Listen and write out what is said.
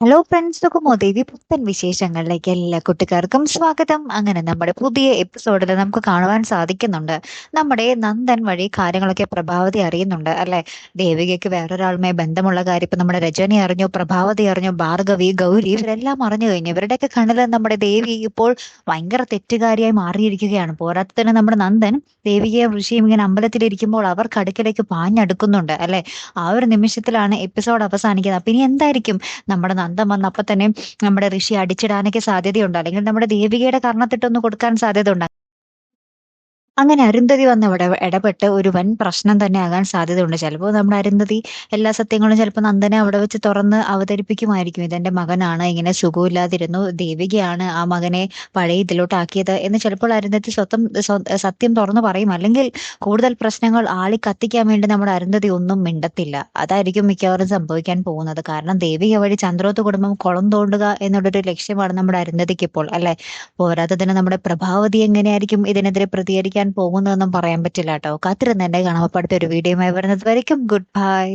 Hello friends സുഖമോദേവി പുത്തൻ വിശേഷങ്ങളിലേക്ക് എല്ലാ കുട്ടിക്കാർക്കും സ്വാഗതം. അങ്ങനെ നമ്മുടെ പുതിയ എപ്പിസോഡിൽ നമുക്ക് കാണുവാൻ സാധിക്കുന്നുണ്ട്. നമ്മുടെ നന്ദൻ വഴി കാര്യങ്ങളൊക്കെ പ്രഭാവതി അറിയുന്നുണ്ട് അല്ലെ? ദേവികയ്ക്ക് വേറൊരാളുമായി ബന്ധമുള്ള കാര്യം ഇപ്പൊ നമ്മുടെ രജനി അറിഞ്ഞു പ്രഭാവതി അറിഞ്ഞു ഭാർഗവി ഗൗരി ഇവരെല്ലാം അറിഞ്ഞു കഴിഞ്ഞു. ഇവരുടെയൊക്കെ കണ്ണിൽ നമ്മുടെ ദേവി ഇപ്പോൾ ഭയങ്കര തെറ്റുകാരിയായി മാറിയിരിക്കുകയാണ്. പോരാത്തതിന് നമ്മുടെ നന്ദൻ ദേവികയെ ഋഷിയും ഇങ്ങനെ അമ്പലത്തിലിരിക്കുമ്പോൾ അവർ കടുക്കിലേക്ക് പാഞ്ഞടുക്കുന്നുണ്ട് അല്ലെ? ആ ഒരു നിമിഷത്തിലാണ് എപ്പിസോഡ് അവസാനിക്കുന്നത്. അപ്പൊ ഇനി എന്തായിരിക്കും നമ്മുടെ വന്ന് അപ്പൊ തന്നെ നമ്മുടെ ഋഷി അടിച്ചിടാനൊക്കെ സാധ്യതയുണ്ട്. അല്ലെങ്കിൽ നമ്മുടെ ദേവികയുടെ കർണത്തിട്ടൊന്ന് കൊടുക്കാൻ സാധ്യത ഉണ്ട് അങ്ങനെ അരുന്ധതി വന്ന് ഇവിടെ ഇടപെട്ട് ഒരു വൻ പ്രശ്നം തന്നെ ആകാൻ സാധ്യതയുണ്ട്. ചിലപ്പോൾ നമ്മുടെ അരുന്ധതി എല്ലാ സത്യങ്ങളും ചിലപ്പോൾ നന്ദനെ അവിടെ വെച്ച് തുറന്ന് അവതരിപ്പിക്കുമായിരിക്കും. ഇതെന്റെ മകനാണ് ഇങ്ങനെ സുഖമില്ലാതിരുന്നു ദേവികയാണ് ആ മകനെ പഴയ ഇതിലോട്ടാക്കിയത് എന്ന് ചിലപ്പോൾ അരുന്ധതി സ്വത്തം സത്യം തുറന്നു പറയും. അല്ലെങ്കിൽ കൂടുതൽ പ്രശ്നങ്ങൾ ആളി കത്തിക്കാൻ വേണ്ടി നമ്മുടെ അരുന്ധതി ഒന്നും മിണ്ടത്തില്ല. അതായിരിക്കും മിക്കവാറും സംഭവിക്കാൻ പോകുന്നത്. കാരണം ദേവിക വഴി ചന്ദ്രോത്ത് കുടുംബം കുളം തോണ്ടുക എന്നുള്ളൊരു ലക്ഷ്യമാണ് നമ്മുടെ അരുന്ധതിക്ക് ഇപ്പോൾ അല്ലെ? പോരാത്തതിന് നമ്മുടെ പ്രഭാവതി എങ്ങനെയായിരിക്കും ഇതിനെതിരെ പ്രതികരിക്കാൻ പോകുന്നതെന്നും പറയാൻ പറ്റില്ല കേട്ടോ. കാത്തിരുന്ന് എന്നെ കാണാം അടുത്ത ഒരു വീഡിയോയുമായി വരുന്നത് വരയ്ക്കും. Good bye